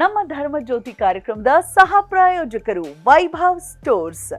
ನಮ್ಮ ಧರ್ಮ ಜ್ಯೋತಿ ಕಾರ್ಯಕ್ರಮದ ಸಹ ಪ್ರಾಯೋಜಕರು ವೈಭವ್ ಸ್ಟೋರ್ಸ್.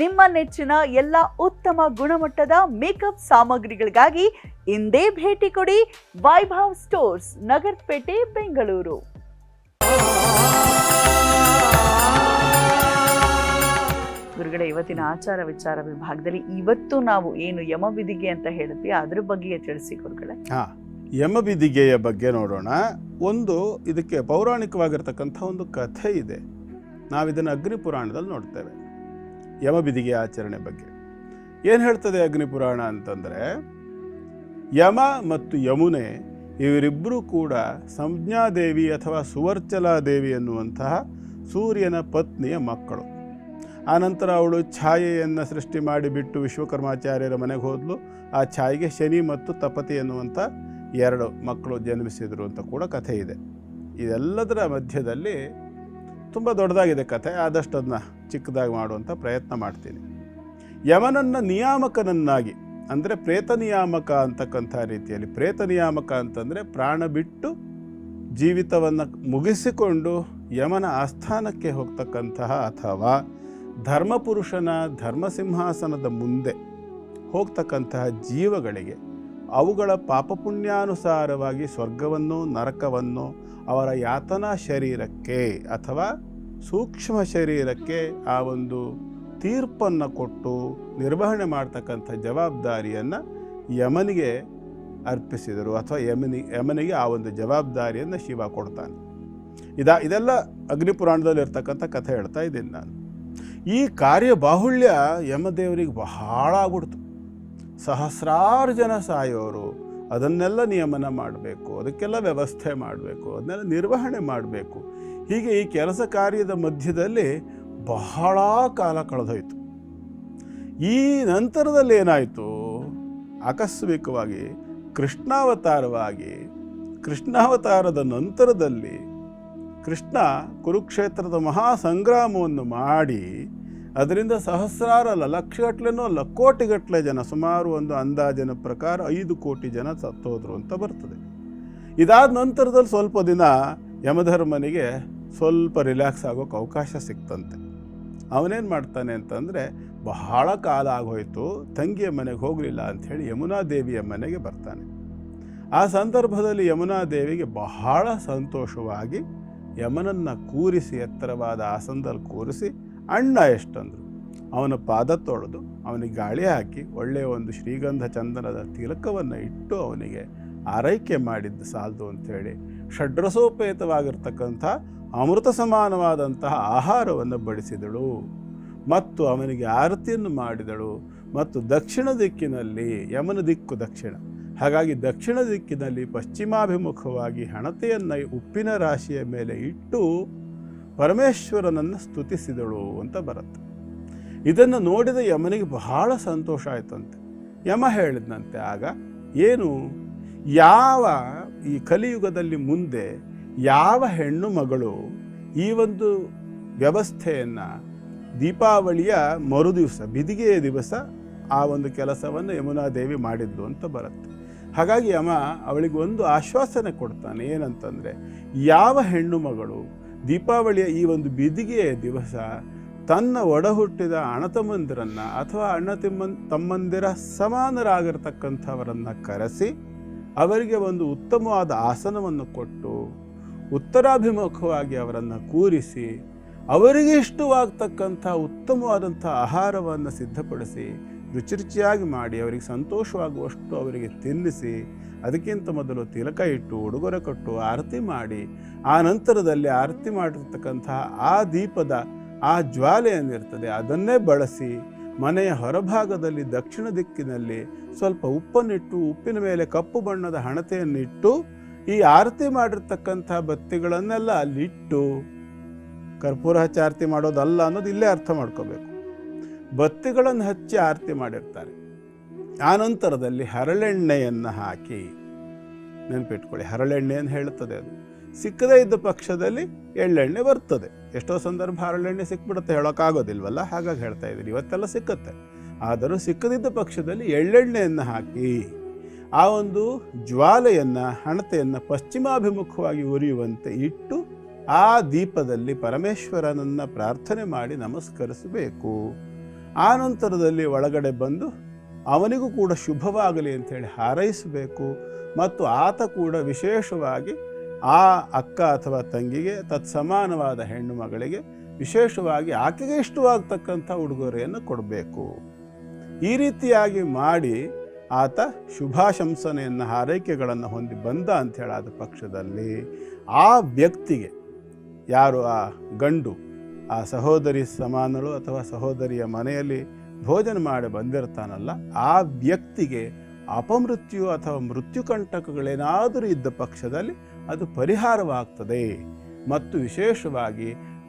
ನಿಮ್ಮ ನೆಚ್ಚಿನ ಎಲ್ಲ ಉತ್ತಮ ಗುಣಮಟ್ಟದ ಮೇಕಪ್ ಸಾಮಗ್ರಿಗಳಿಗಾಗಿ ಇಂದೇ ಭೇಟಿ ಕೊಡಿ ವೈಭವ್ ಸ್ಟೋರ್ಸ್, ನಗರಪೇಟೆ, ಬೆಂಗಳೂರು. ಗುರುಗಳ, ಇವತ್ತಿನ ಆಚಾರ ವಿಚಾರ ವಿಭಾಗದಲ್ಲಿ ಇವತ್ತು ನಾವು ಏನು ಯಮವಿಧಿಗೆ ಅಂತ ಹೇಳಿದ್ವಿ ಅದ್ರ ಬಗ್ಗೆ ತಿಳಿಸಿ ಗುರುಗಳೇ. ಯಮಬಿದಿಗೆಯ ಬಗ್ಗೆ ನೋಡೋಣ. ಒಂದು ಇದಕ್ಕೆ ಪೌರಾಣಿಕವಾಗಿರ್ತಕ್ಕಂಥ ಒಂದು ಕಥೆ ಇದೆ. ನಾವಿದನ್ನು ಅಗ್ನಿ ಪುರಾಣದಲ್ಲಿ ನೋಡ್ತೇವೆ. ಯಮಬಿದಿಗೆಯ ಆಚರಣೆ ಬಗ್ಗೆ. ಏನು ಹೇಳ್ತದೆ ಅಗ್ನಿ ಪುರಾಣ ಅಂತಂದರೆ, ಯಮ ಮತ್ತು ಯಮುನೆ ಇವರಿಬ್ಬರೂ ಕೂಡ ಸಂಜ್ಞಾದೇವಿ ಅಥವಾ ಸುವರ್ಚಲಾದೇವಿ ಎನ್ನುವಂತಹ ಸೂರ್ಯನ ಪತ್ನಿಯ ಮಕ್ಕಳು. ಆನಂತರ ಅವಳು ಛಾಯೆಯನ್ನು ಸೃಷ್ಟಿ ಮಾಡಿಬಿಟ್ಟು ವಿಶ್ವಕರ್ಮಾಚಾರ್ಯರ ಮನೆಗೆ ಹೋದಲು. ಆ ಛಾಯೆಗೆ ಶನಿ ಮತ್ತು ತಪತಿ ಎನ್ನುವಂಥ ಎರಡು ಮಕ್ಕಳು ಜನ್ಮಿಸಿದರು ಅಂತ ಕೂಡ ಕಥೆ ಇದೆ. ಇದೆಲ್ಲದರ ಮಧ್ಯದಲ್ಲಿ ತುಂಬ ದೊಡ್ಡದಾಗಿದೆ ಕಥೆ ಆದಷ್ಟು ಅದನ್ನ ಚಿಕ್ಕದಾಗಿ ಮಾಡುವಂಥ ಪ್ರಯತ್ನ ಮಾಡ್ತೀನಿ. ಯಮನನ್ನು ನಿಯಾಮಕನನ್ನಾಗಿ, ಅಂದರೆ ಪ್ರೇತ ನಿಯಾಮಕ ಅಂತಕ್ಕಂಥ ರೀತಿಯಲ್ಲಿ, ಪ್ರೇತ ನಿಯಾಮಕ ಅಂತಂದರೆ ಪ್ರಾಣ ಬಿಟ್ಟು ಜೀವಿತವನ್ನು ಮುಗಿಸಿಕೊಂಡು ಯಮನ ಆಸ್ಥಾನಕ್ಕೆ ಹೋಗ್ತಕ್ಕಂತಹ ಅಥವಾ ಧರ್ಮಪುರುಷನ ಧರ್ಮಸಿಂಹಾಸನದ ಮುಂದೆ ಹೋಗ್ತಕ್ಕಂತಹ ಜೀವಗಳಿಗೆ ಅವುಗಳ ಪಾಪಪುಣ್ಯಾನುಸಾರವಾಗಿ ಸ್ವರ್ಗವನ್ನು, ನರಕವನ್ನು, ಅವರ ಯಾತನಾ ಶರೀರಕ್ಕೆ ಅಥವಾ ಸೂಕ್ಷ್ಮ ಶರೀರಕ್ಕೆ ಆ ಒಂದು ತೀರ್ಪನ್ನು ಕೊಟ್ಟು ನಿರ್ವಹಣೆ ಮಾಡ್ತಕ್ಕಂಥ ಜವಾಬ್ದಾರಿಯನ್ನು ಯಮನಿಗೆ ಅರ್ಪಿಸಿದರು ಅಥವಾ ಯಮನಿ, ಯಮನಿಗೆ ಆ ಒಂದು ಜವಾಬ್ದಾರಿಯನ್ನು ಶಿವ ಕೊಡ್ತಾನೆ. ಇದ, ಇದೆಲ್ಲ ಅಗ್ನಿಪುರಾಣದಲ್ಲಿ ಇರ್ತಕ್ಕಂಥ ಕಥೆ ಹೇಳ್ತಾ ಇದ್ದೀನಿ ನಾನು. ಈ ಕಾರ್ಯ ಬಾಹುಳ್ಯ ಯಮದೇವರಿಗೆ ಬಹಳ ಆಗ್ಬಿಡ್ತು. ಸಹಸ್ರಾರು ಜನ ಸಾಯೋರು, ಅದನ್ನೆಲ್ಲ ನಿಯಮನ ಮಾಡಬೇಕು, ಅದಕ್ಕೆಲ್ಲ ವ್ಯವಸ್ಥೆ ಮಾಡಬೇಕು, ಅದನ್ನೆಲ್ಲ ನಿರ್ವಹಣೆ ಮಾಡಬೇಕು. ಹೀಗೆ ಈ ಕೆಲಸ ಕಾರ್ಯದ ಮಧ್ಯದಲ್ಲಿ ಬಹಳ ಕಾಲ ಕಳೆದೋಯ್ತು. ಈ ನಂತರದಲ್ಲಿ ಏನಾಯಿತು? ಆಕಸ್ಮಿಕವಾಗಿ, ಕೃಷ್ಣಾವತಾರವಾಗಿ, ಕೃಷ್ಣಾವತಾರದ ನಂತರದಲ್ಲಿ ಕೃಷ್ಣ ಕುರುಕ್ಷೇತ್ರದ ಮಹಾಸಂಗ್ರಾಮವನ್ನು ಮಾಡಿ ಅದರಿಂದ ಸಹಸ್ರಾರಲ್ಲ ಲಕ್ಷಗಟ್ಲೆನೋ ಅಲ್ಲ ಕೋಟಿಗಟ್ಟಲೆ ಜನ, ಸುಮಾರು ಒಂದು ಅಂದಾಜಿನ ಪ್ರಕಾರ ಐದು ಕೋಟಿ ಜನ ಸತ್ತೋದ್ರು ಅಂತ ಬರ್ತದೆ. ಇದಾದ ನಂತರದಲ್ಲಿ ಸ್ವಲ್ಪ ದಿನ ಯಮಧರ್ಮನಿಗೆ ಸ್ವಲ್ಪ ರಿಲ್ಯಾಕ್ಸ್ ಆಗೋಕ್ಕೆ ಅವಕಾಶ ಸಿಕ್ತಂತೆ. ಅವನೇನು ಮಾಡ್ತಾನೆ ಅಂತಂದರೆ, ಬಹಳ ಕಾಲ ಆಗೋಯ್ತು, ತಂಗಿಯ ಮನೆಗೆ ಹೋಗಲಿಲ್ಲ ಅಂಥೇಳಿ ಯಮುನಾ ದೇವಿಯ ಮನೆಗೆ ಬರ್ತಾನೆ. ಆ ಸಂದರ್ಭದಲ್ಲಿ ಯಮುನಾ ದೇವಿಗೆ ಬಹಳ ಸಂತೋಷವಾಗಿ ಯಮನನ್ನು ಕೂರಿಸಿ, ಎತ್ತರವಾದ ಆಸನದಲ್ಲಿ ಕೂರಿಸಿ ಅಣ್ಣ ಎಷ್ಟಂದರು. ಅವನ ಪಾದ ತೊಳೆದು ಅವನಿಗೆ ಗಾಳಿ ಹಾಕಿ ಒಳ್ಳೆಯ ಒಂದು ಶ್ರೀಗಂಧ ಚಂದನದ ತಿಲಕವನ್ನು ಇಟ್ಟು ಅವನಿಗೆ ಆರೈಕೆ ಮಾಡಿದ್ದು ಸಾಲದು ಅಂಥೇಳಿ ಷಡ್ರಸೋಪೇತವಾಗಿರ್ತಕ್ಕಂಥ ಅಮೃತ ಸಮಾನವಾದಂತಹ ಆಹಾರವನ್ನು ಬಡಿಸಿದಳು. ಮತ್ತು ಅವನಿಗೆ ಆರತಿಯನ್ನು ಮಾಡಿದಳು. ಮತ್ತು ದಕ್ಷಿಣ ದಿಕ್ಕಿನಲ್ಲಿ ಯಮನ ದಿಕ್ಕು ದಕ್ಷಿಣ. ಹಾಗಾಗಿ ದಕ್ಷಿಣ ದಿಕ್ಕಿನಲ್ಲಿ ಪಶ್ಚಿಮಾಭಿಮುಖವಾಗಿ ಹಣತೆಯನ್ನು ಉಪ್ಪಿನ ರಾಶಿಯ ಮೇಲೆ ಇಟ್ಟು ಪರಮೇಶ್ವರನನ್ನು ಸ್ತುತಿಸಿದಳು ಅಂತ ಬರುತ್ತೆ. ಇದನ್ನು ನೋಡಿದ ಯಮನಿಗೆ ಬಹಳ ಸಂತೋಷ ಆಯ್ತಂತೆ. ಯಮ ಹೇಳಿದ್ನಂತೆ, ಆಗ ಏನು? ಯಾವ ಈ ಕಲಿಯುಗದಲ್ಲಿ ಮುಂದೆ ಯಾವ ಹೆಣ್ಣು ಮಗಳು ಈ ಒಂದು ವ್ಯವಸ್ಥೆಯನ್ನು ದೀಪಾವಳಿಯ ಮರುದಿವಸ ಬಿದಿಗೆಯ ದಿವಸ ಆ ಒಂದು ಕೆಲಸವನ್ನು ಯಮುನಾದೇವಿ ಮಾಡಿದ್ದು ಅಂತ ಬರುತ್ತೆ. ಹಾಗಾಗಿ ಯಮ ಅವಳಿಗೆ ಒಂದು ಆಶ್ವಾಸನೆ ಕೊಡ್ತಾನೆ, ಏನಂತಂದರೆ ಯಾವ ಹೆಣ್ಣು ಮಗಳು ದೀಪಾವಳಿಯ ಈ ಒಂದು ಬಿದಿಗೆಯ ದಿವಸ ತನ್ನ ಒಡಹುಟ್ಟಿದ ಅಣತಮ್ಮಂದಿರನ್ನು ಅಥವಾ ಅಣ್ಣ ತಿಮ್ಮನ್ ತಮ್ಮಂದಿರ ಸಮಾನರಾಗಿರ್ತಕ್ಕಂಥವರನ್ನು ಕರೆಸಿ ಅವರಿಗೆ ಒಂದು ಉತ್ತಮವಾದ ಆಸನವನ್ನು ಕೊಟ್ಟು ಉತ್ತರಾಭಿಮುಖವಾಗಿ ಅವರನ್ನು ಕೂರಿಸಿ ಅವರಿಗೆ ಇಷ್ಟವಾಗ್ತಕ್ಕಂಥ ಉತ್ತಮವಾದಂಥ ಆಹಾರವನ್ನು ಸಿದ್ಧಪಡಿಸಿ ರುಚಿ ರುಚಿಯಾಗಿ ಮಾಡಿ ಅವರಿಗೆ ಸಂತೋಷವಾಗುವಷ್ಟು ಅವರಿಗೆ ತಿನ್ನಿಸಿ, ಅದಕ್ಕಿಂತ ಮೊದಲು ತಿಲಕ ಇಟ್ಟು, ಉಡುಗೊರೆ ಕೊಟ್ಟು, ಆರತಿ ಮಾಡಿ, ಆ ನಂತರದಲ್ಲಿ ಆರತಿ ಮಾಡಿರ್ತಕ್ಕಂತಹ ಆ ದೀಪದ ಆ ಜ್ವಾಲೆ ಏನಿರ್ತದೆ ಅದನ್ನೇ ಬಳಸಿ ಮನೆಯ ಹೊರಭಾಗದಲ್ಲಿ ದಕ್ಷಿಣ ದಿಕ್ಕಿನಲ್ಲಿ ಸ್ವಲ್ಪ ಉಪ್ಪನ್ನಿಟ್ಟು, ಉಪ್ಪಿನ ಮೇಲೆ ಕಪ್ಪು ಬಣ್ಣದ ಹಣತೆಯನ್ನಿಟ್ಟು, ಈ ಆರತಿ ಮಾಡಿರ್ತಕ್ಕಂಥ ಬತ್ತಿಗಳನ್ನೆಲ್ಲ ಅಲ್ಲಿಟ್ಟು, ಕರ್ಪೂರ ಹಚ್ಚಿ ಆರತಿ ಮಾಡೋದಲ್ಲ ಅನ್ನೋದು ಇಲ್ಲೇ ಅರ್ಥ ಮಾಡ್ಕೋಬೇಕು. ಬತ್ತಿಗಳನ್ನು ಹಚ್ಚಿ ಆರತಿ ಮಾಡಿರ್ತಾರೆ. ಆನಂತರದಲ್ಲಿ ಹರಳೆಣ್ಣೆಯನ್ನು ಹಾಕಿ ನೆನಪಿಟ್ಕೊಳ್ಳಿ. ಹರಳೆಣ್ಣೆ ಅಂತ ಹೇಳುತ್ತದೆ ಅದು. ಸಿಕ್ಕದೇ ಇದ್ದ ಪಕ್ಷದಲ್ಲಿ ಎಳ್ಳೆಣ್ಣೆ ಬರ್ತದೆ. ಎಷ್ಟೋ ಸಂದರ್ಭ ಹರಳೆಣ್ಣೆ ಸಿಕ್ಬಿಡುತ್ತೆ, ಹೇಳೋಕ್ಕಾಗೋದಿಲ್ವಲ್ಲ? ಹಾಗಾಗಿ ಹೇಳ್ತಾ ಇದ್ದೀನಿ. ಇವತ್ತೆಲ್ಲ ಸಿಕ್ಕುತ್ತೆ. ಆದರೂ ಸಿಕ್ಕದಿದ್ದ ಪಕ್ಷದಲ್ಲಿ ಎಳ್ಳೆಣ್ಣೆಯನ್ನು ಹಾಕಿ ಆ ಒಂದು ಜ್ವಾಲೆಯನ್ನು, ಹಣತೆಯನ್ನು ಪಶ್ಚಿಮಾಭಿಮುಖವಾಗಿ ಉರಿಯುವಂತೆ ಇಟ್ಟು ಆ ದೀಪದಲ್ಲಿ ಪರಮೇಶ್ವರನನ್ನು ಪ್ರಾರ್ಥನೆ ಮಾಡಿ ನಮಸ್ಕರಿಸಬೇಕು. ಆ ನಂತರದಲ್ಲಿ ಒಳಗಡೆ ಬಂದು ಅವನಿಗೂ ಕೂಡ ಶುಭವಾಗಲಿ ಅಂಥೇಳಿ ಹಾರೈಸಬೇಕು ಮತ್ತು ಆತ ಕೂಡ ವಿಶೇಷವಾಗಿ ಆ ಅಕ್ಕ ಅಥವಾ ತಂಗಿಗೆ ತತ್ಸಮಾನವಾದ ಹೆಣ್ಣು ಮಗಳಿಗೆ ವಿಶೇಷವಾಗಿ ಆಕೆಗೆ ಇಷ್ಟವಾಗ್ತಕ್ಕಂಥ ಉಡುಗೊರೆಯನ್ನು ಕೊಡಬೇಕು. ಈ ರೀತಿಯಾಗಿ ಮಾಡಿ ಆತ ಶುಭಾಶಂಸನೆಯನ್ನು, ಹಾರೈಕೆಗಳನ್ನು ಹೊಂದಿ ಬಂದ ಅಂತ ಹೇಳಾದ ಪಕ್ಷದಲ್ಲಿ ಆ ವ್ಯಕ್ತಿಗೆ, ಯಾರು? ಆ ಗಂಡು ಆ ಸಹೋದರಿ ಸಮಾನಳು ಅಥವಾ ಸಹೋದರಿಯ ಮನೆಯಲ್ಲಿ ಭೋಜನ ಮಾಡಿ ಬಂದಿರ್ತಾನಲ್ಲ, ಆ ವ್ಯಕ್ತಿಗೆ ಅಪಮೃತ್ಯು ಅಥವಾ ಮೃತ್ಯುಕಂಟಕಗಳೇನಾದರೂ ಇದ್ದ ಪಕ್ಷದಲ್ಲಿ ಅದು ಪರಿಹಾರವಾಗ್ತದೆ. ಮತ್ತು ವಿಶೇಷವಾಗಿ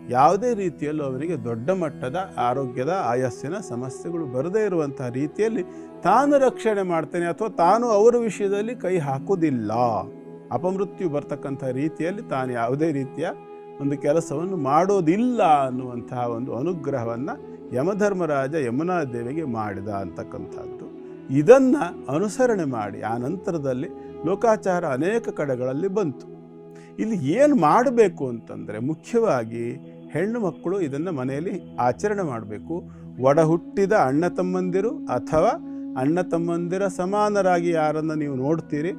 ಯಾವುದೇ ರೀತಿಯಲ್ಲೂ ಅವರಿಗೆ ದೊಡ್ಡ ಮಟ್ಟದ ಆರೋಗ್ಯದ ಆಯಸ್ಸಿನ ಸಮಸ್ಯೆಗಳು ಬರದೇ ಇರುವಂತಹ ರೀತಿಯಲ್ಲಿ ತಾನು ರಕ್ಷಣೆ ಮಾಡ್ತೇನೆ ಅಥವಾ ತಾನು ಅವರ ವಿಷಯದಲ್ಲಿ ಕೈ ಹಾಕೋದಿಲ್ಲ ಅಪಮೃತ್ಯು ಬರ್ತಕ್ಕಂಥ ರೀತಿಯಲ್ಲಿ ತಾನು ಯಾವುದೇ ರೀತಿಯ ಒಂದು ಕೆಲಸವನ್ನು ಮಾಡೋದಿಲ್ಲ ಅನ್ನುವಂತಹ ಒಂದು ಅನುಗ್ರಹವನ್ನು ಯಮಧರ್ಮರಾಜ ಯಮುನಾದೇವಿಗೆ ಮಾಡಿದ ಅಂತಕ್ಕಂಥದ್ದು. ಇದನ್ನು ಅನುಸರಣೆ ಮಾಡಿ ಆ ನಂತರದಲ್ಲಿ ಲೋಕಾಚಾರ ಅನೇಕ ಕಡೆಗಳಲ್ಲಿ ಬಂತು. ಇಲ್ಲಿ ಏನು ಮಾಡಬೇಕು ಅಂತಂದರೆ ಮುಖ್ಯವಾಗಿ ಹೆಣ್ಣು ಮಕ್ಕಳು ಇದನ್ನು ಮನೆಯಲ್ಲಿ ಆಚರಣೆ ಮಾಡಬೇಕು. ಒಡ ಹುಟ್ಟಿದ ಅಣ್ಣ ತಮ್ಮಂದಿರು ಅಥವಾ ಅಣ್ಣ ತಮ್ಮಂದಿರ ಸಮಾನರಾಗಿ ಯಾರನ್ನು ನೀವು ನೋಡ್ತೀರಿ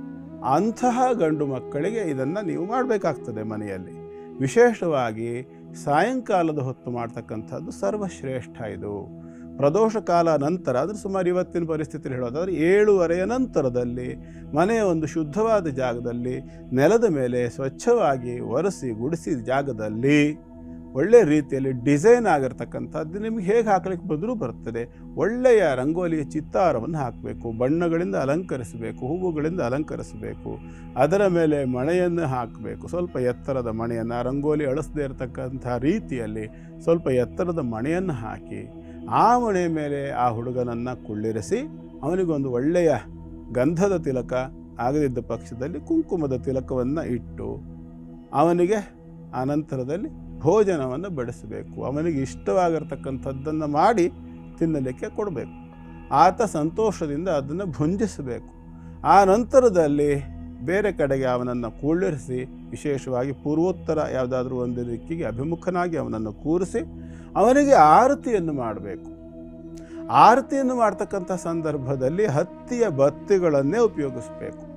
ಅಂತಹ ಗಂಡು ಮಕ್ಕಳಿಗೆ ಇದನ್ನು ನೀವು ಮಾಡಬೇಕಾಗ್ತದೆ ಮನೆಯಲ್ಲಿ. ವಿಶೇಷವಾಗಿ ಸಾಯಂಕಾಲದ ಹೊತ್ತು ಮಾಡ್ತಕ್ಕಂಥದ್ದು ಸರ್ವಶ್ರೇಷ್ಠ ಇದು. ಪ್ರದೋಷ ಕಾಲ ನಂತರ ಅಂದರೆ ಸುಮಾರು ಇವತ್ತಿನ ಪರಿಸ್ಥಿತಿಯಲ್ಲಿ ಹೇಳೋದಾದರೆ ಏಳುವರೆಯ ನಂತರದಲ್ಲಿ ಮನೆಯ ಒಂದು ಶುದ್ಧವಾದ ಜಾಗದಲ್ಲಿ ನೆಲದ ಮೇಲೆ ಸ್ವಚ್ಛವಾಗಿ ಒರೆಸಿ ಗುಡಿಸಿದ ಜಾಗದಲ್ಲಿ ಒಳ್ಳೆ ರೀತಿಯಲ್ಲಿ ಡಿಸೈನ್ ಆಗಿರ್ತಕ್ಕಂಥದ್ದು ನಿಮ್ಗೆ ಹೇಗೆ ಹಾಕಲಿಕ್ಕೆ ಬಂದರೂ ಬರ್ತದೆ. ಒಳ್ಳೆಯ ರಂಗೋಲಿಯ ಚಿತ್ತಾರವನ್ನು ಹಾಕಬೇಕು, ಬಣ್ಣಗಳಿಂದ ಅಲಂಕರಿಸಬೇಕು, ಹೂವುಗಳಿಂದ ಅಲಂಕರಿಸಬೇಕು, ಅದರ ಮೇಲೆ ಮಣೆಯನ್ನು ಹಾಕಬೇಕು. ಸ್ವಲ್ಪ ಎತ್ತರದ ಮಣೆಯನ್ನು ರಂಗೋಲಿ ಅಳಿಸದೇ ಇರತಕ್ಕಂಥ ರೀತಿಯಲ್ಲಿ ಸ್ವಲ್ಪ ಎತ್ತರದ ಮಣೆಯನ್ನು ಹಾಕಿ, ಆ ಮಣೆಯ ಮೇಲೆ ಆ ಹುಡುಗನನ್ನು ಕುಳ್ಳಿರಿಸಿ, ಅವನಿಗೊಂದು ಒಳ್ಳೆಯ ಗಂಧದ ತಿಲಕ, ಆಗದಿದ್ದ ಪಕ್ಷದಲ್ಲಿ ಕುಂಕುಮದ ತಿಲಕವನ್ನು ಇಟ್ಟು, ಅವನಿಗೆ ಆ ನಂತರದಲ್ಲಿ ಭೋಜನವನ್ನು ಬಡಿಸಬೇಕು. ಅವನಿಗೆ ಇಷ್ಟವಾಗಿರ್ತಕ್ಕಂಥದ್ದನ್ನು ಮಾಡಿ ತಿನ್ನಲಿಕ್ಕೆ ಕೊಡಬೇಕು. ಆತ ಸಂತೋಷದಿಂದ ಅದನ್ನು ಭುಂಜಿಸಬೇಕು. ಆ ನಂತರದಲ್ಲಿ ಬೇರೆ ಕಡೆಗೆ ಅವನನ್ನು ಕೂಳಿರಿಸಿ, ವಿಶೇಷವಾಗಿ ಪೂರ್ವೋತ್ತರ ಯಾವುದಾದ್ರೂ ಒಂದು ದಿಕ್ಕಿಗೆ ಅಭಿಮುಖನಾಗಿ ಅವನನ್ನು ಕೂರಿಸಿ ಅವನಿಗೆ ಆರತಿಯನ್ನು ಮಾಡಬೇಕು. ಆರತಿಯನ್ನು ಮಾಡ್ತಕ್ಕಂಥ ಸಂದರ್ಭದಲ್ಲಿ ಹತ್ತಿಯ ಬತ್ತಿಗಳನ್ನೇ ಉಪಯೋಗಿಸಬೇಕು.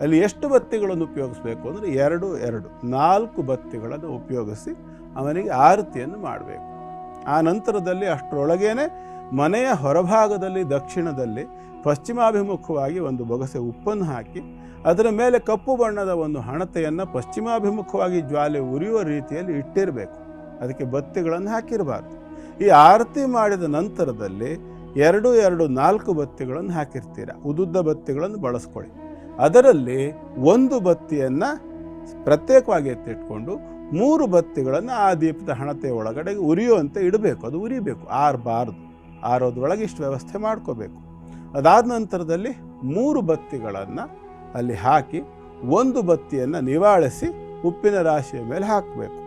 ಅಲ್ಲಿ ಎಷ್ಟು ಬತ್ತಿಗಳನ್ನು ಉಪಯೋಗಿಸಬೇಕು ಅಂದರೆ ಎರಡು ಎರಡು, ನಾಲ್ಕು ಬತ್ತಿಗಳನ್ನು ಉಪಯೋಗಿಸಿ ಅವನಿಗೆ ಆರತಿಯನ್ನು ಮಾಡಬೇಕು. ಆ ನಂತರದಲ್ಲಿ ಅಷ್ಟರೊಳಗೇನೆ ಮನೆಯ ಹೊರಭಾಗದಲ್ಲಿ, ದಕ್ಷಿಣದಲ್ಲಿ ಪಶ್ಚಿಮಾಭಿಮುಖವಾಗಿ ಒಂದು ಬೊಗಸೆ ಉಪ್ಪನ್ನು ಹಾಕಿ, ಅದರ ಮೇಲೆ ಕಪ್ಪು ಬಣ್ಣದ ಒಂದು ಹಣತೆಯನ್ನು ಪಶ್ಚಿಮಾಭಿಮುಖವಾಗಿ ಜ್ವಾಲೆ ಉರಿಯುವ ರೀತಿಯಲ್ಲಿ ಇಟ್ಟಿರಬೇಕು. ಅದಕ್ಕೆ ಬತ್ತಿಗಳನ್ನು ಹಾಕಿರಬಾರ್ದು. ಈ ಆರತಿ ಮಾಡಿದ ನಂತರದಲ್ಲಿ ಎರಡು ಎರಡು, ನಾಲ್ಕು ಬತ್ತಿಗಳನ್ನು ಹಾಕಿರ್ತೀರ. ಉದುದ್ದ ಬತ್ತಿಗಳನ್ನು ಬಳಸ್ಕೊಳ್ಳಿ. ಅದರಲ್ಲಿ ಒಂದು ಬತ್ತಿಯನ್ನು ಪ್ರತ್ಯೇಕವಾಗಿ ಎತ್ತಿಟ್ಕೊಂಡು ಮೂರು ಬತ್ತಿಗಳನ್ನು ಆ ದೀಪದ ಹಣತೆ ಒಳಗಡೆ ಉರಿಯುವಂತೆ ಇಡಬೇಕು. ಅದು ಉರಿಬೇಕು. ಆರಬಾರ್ದು. ಆರೋದ್ರೊಳಗೆ ಇಷ್ಟು ವ್ಯವಸ್ಥೆ ಮಾಡ್ಕೋಬೇಕು. ಅದಾದ ನಂತರದಲ್ಲಿ ಮೂರು ಬತ್ತಿಗಳನ್ನು ಅಲ್ಲಿ ಹಾಕಿ ಒಂದು ಬತ್ತಿಯನ್ನು ನಿವಾಳಿಸಿ ಉಪ್ಪಿನ ರಾಶಿಯ ಮೇಲೆ ಹಾಕಬೇಕು.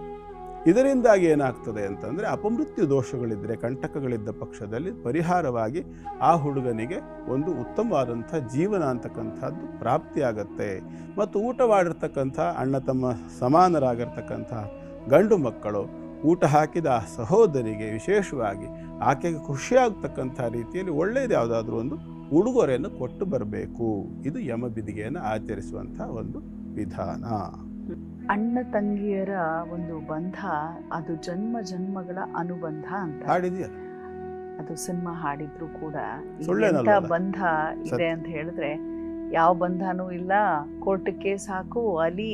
ಇದರಿಂದಾಗಿ ಏನಾಗ್ತದೆ ಅಂತಂದರೆ ಅಪಮೃತ್ಯು ದೋಷಗಳಿದ್ದರೆ ಕಂಟಕಗಳಿದ್ದ ಪಕ್ಷದಲ್ಲಿ ಪರಿಹಾರವಾಗಿ ಆ ಹುಡುಗನಿಗೆ ಒಂದು ಉತ್ತಮವಾದಂಥ ಜೀವನ ಅಂತಕ್ಕಂಥದ್ದು ಪ್ರಾಪ್ತಿಯಾಗತ್ತೆ. ಮತ್ತು ಊಟ ಮಾಡಿರ್ತಕ್ಕಂಥ ಅಣ್ಣ ತಮ್ಮ ಸಮಾನರಾಗಿರ್ತಕ್ಕಂಥ ಗಂಡು ಮಕ್ಕಳು ಊಟ ಹಾಕಿದ ಆ ಸಹೋದರಿಗೆ ವಿಶೇಷವಾಗಿ ಆಕೆಗೆ ಖುಷಿಯಾಗ್ತಕ್ಕಂಥ ರೀತಿಯಲ್ಲಿ ಒಳ್ಳೆಯದು ಯಾವುದಾದ್ರೂ ಒಂದು ಉಡುಗೊರೆಯನ್ನು ಕೊಟ್ಟು ಬರಬೇಕು. ಇದು ಯಮ ಬಿದಿಗೆಯನ್ನು ಆಚರಿಸುವಂಥ ಒಂದು ವಿಧಾನ. ಅಣ್ಣ ತಂಗಿಯರ ಒಂದು ಬಂಧ ಅದು ಜನ್ಮ ಜನ್ಮಗಳ ಅನುಬಂಧ ಅಂತ. ಹಾಡಿದೆಯಲ್ಲ ಅದು ಸಿನಿಮಾ ಹಾಡಿದ್ರು ಕೂಡ. ಎಂಥ ಬಂಧ ಇದೆ ಅಂತ ಹೇಳಿದ್ರೆ ಯಾವ ಬಂಧನೂ ಇಲ್ಲ ಕೋರ್ಟ್ ಕೇಸ್ ಹಾಕು ಅಲಿ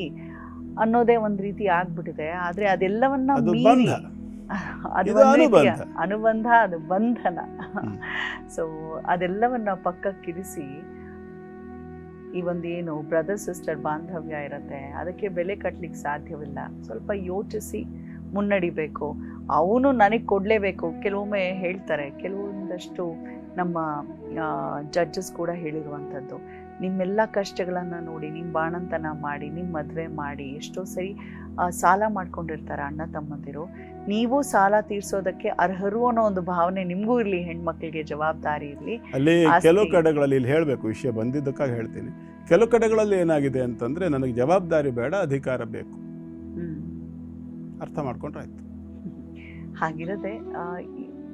ಅನ್ನೋದೇ ಒಂದ್ ರೀತಿ ಆಗ್ಬಿಟ್ಟಿದೆ. ಆದ್ರೆ ಅದೆಲ್ಲವನ್ನ ಮೀರಿ ಅದು ಅನುಬಂಧ. ಅದು ಬಂಧನ. ಸೊ ಅದೆಲ್ಲವನ್ನ ಪಕ್ಕಕ್ಕಿರಿಸಿ ಈ ಒಂದು ಏನು ಬ್ರದರ್ ಸಿಸ್ಟರ್ ಬಾಂಧವ್ಯ ಇರುತ್ತೆ, ಅದಕ್ಕೆ ಬೆಲೆ ಕಟ್ಟಲಿಕ್ಕೆ ಸಾಧ್ಯವಿಲ್ಲ. ಸ್ವಲ್ಪ ಯೋಚಿಸಿ ಮುನ್ನಡಿಬೇಕು. ಅವನು ನನಗೆ ಕೊಡಲೇಬೇಕು. ಕೆಲವೊಮ್ಮೆ ಹೇಳ್ತಾರೆ, ಕೆಲವೊಂದಷ್ಟು ನಮ್ಮ ಜಡ್ಜಸ್ ಕೂಡ ಹೇಳಿರುವಂಥದ್ದು. ನಿಮ್ಮೆಲ್ಲ ಕಷ್ಟಗಳನ್ನು ನೋಡಿ ನಿಮ್ಮ ಬಾಣಂತನ ಮಾಡಿ ನಿಮ್ಮ ಮದುವೆ ಮಾಡಿ ಎಷ್ಟೋ ಸರಿ ಸಾಲ ಮಾಡ್ಕೊಂಡಿರ್ತಾರೆ ಅಣ್ಣ ತಮ್ಮಂದಿರು. ನೀವು ಸಾಲ ತೀರ್ಸೋದಕ್ಕೆ ಅರ್ಹರು ಅನ್ನೋ ಒಂದು ಭಾವನೆ ನಿಮಗೂ ಇರಲಿ ಹೆಣ್ಮಕ್ಳಿಗೆ ಜವಾಬ್ದಾರಿ ಇರಲಿ. ಅಲ್ಲಿ. ಕೆಲವು ಕಡೆಗಳಲ್ಲಿ ಇಲ್ಲಿ ಹೇಳಬೇಕು ವಿಷಯ ಬಂದಿದ್ದಕ್ಕಾಗಿ ಹೇಳ್ತೀನಿ. ಕೆಲವು ಕಡೆಗಳಲ್ಲಿ ಏನಾಗಿದೆ ಅಂತಂದರೆ ನನಗೆ ಜವಾಬ್ದಾರಿ ಬೇಡ ಅಧಿಕಾರ ಬೇಕು. ಅರ್ಥ ಮಾಡ್ಕೊಂಡ್ರೆ ಆಯ್ತು ಹಾಗಿರದೆ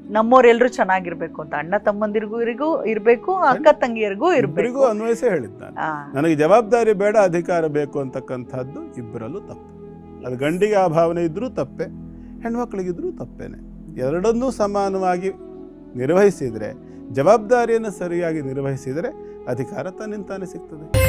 ಈ- ಚೆನ್ನಾಗಿರ್ಬೇಕು ಅಂತ. ಅಣ್ಣ ತಮ್ಮಂದಿರಿಗೂ ಇರಿಗೂ ಇರಬೇಕು ಅಕ್ಕ ತಂಗಿಯರಿಗೂ ಇರಬೇಕು. ಅನ್ವಯಿಸಿ ಹೇಳಿದ್ದಾನೆ. ಹೇಳಿದ್ದು ನಾನು ನನಗೆ ಜವಾಬ್ದಾರಿ ಬೇಡ ಅಧಿಕಾರ ಬೇಕು ಅಂತಕ್ಕಂಥದ್ದು ಇಬ್ಬರಲ್ಲೂ ತಪ್ಪು. ಅದು ಗಂಡಿಗೆ ಆ ಭಾವನೆ ಇದ್ರೂ ತಪ್ಪೆ ಹೆಣ್ಮಕ್ಳಿಗಿದ್ರೂ ತಪ್ಪೇನೆ. ಎರಡನ್ನೂ ಸಮಾನವಾಗಿ ನಿರ್ವಹಿಸಿದರೆ ಜವಾಬ್ದಾರಿಯನ್ನು ಸರಿಯಾಗಿ ನಿರ್ವಹಿಸಿದರೆ ಅಧಿಕಾರ ತನ್ನಿಂತಾನೆ ಸಿಗ್ತದೆ.